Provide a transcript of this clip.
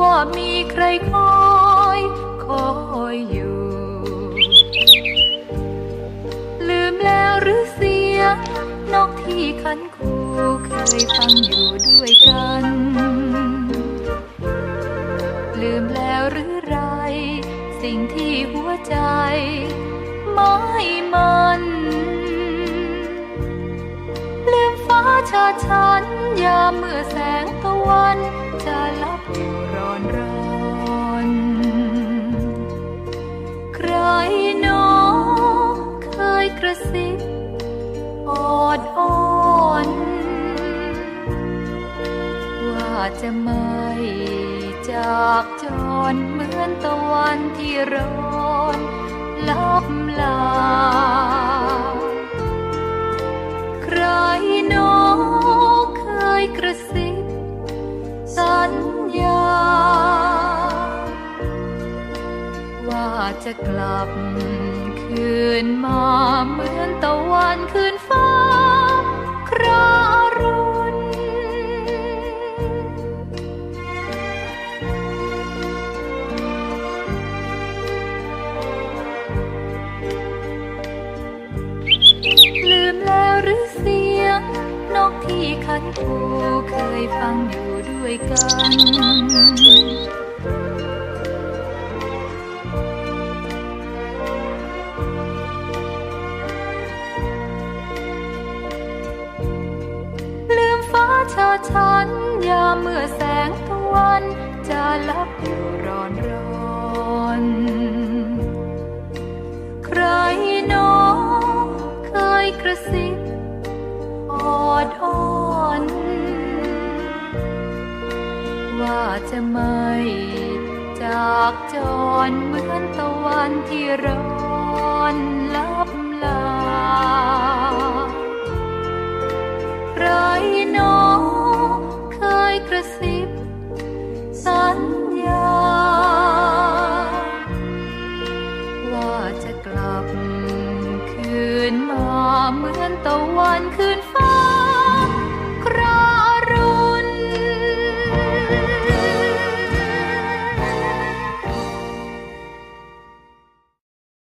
ว่ามีใครคอยคอยอยู่ ลืมแล้วหรือเสียงนกที่ขันคูเคยฟังอยู่ด้วยกัน ลืมแล้วหรือไร สิ่งที่หัวใจไม่มันลืมฟ้าชาฉันยามเมื่อแสงตะวัน จะลับอยู่ร้อนร้อนใครหนอเคยกระซิบออดอ้อนว่าจะไม่จากจรเหมือนตะวันที่ร้อนลับลา ใครหนอเคยกระซิ จะกลับคืนมาเหมือนตะวันคืนฟ้าครารุณลืมแล้วหรือเสียง นกที่ขันคูเคยฟังอยู่ด้วยกัน ฉันยามเมื่อแสงตะวันจะลับอยู่ร้อนร้อนใครหนอเคยกระซิบออดอ้อนว่าจะไม่จากจรเหมือนตะวันที่ร้อนลับลา ว่าจะกลับคืนมาเหมือนตะวันคืนฟ้า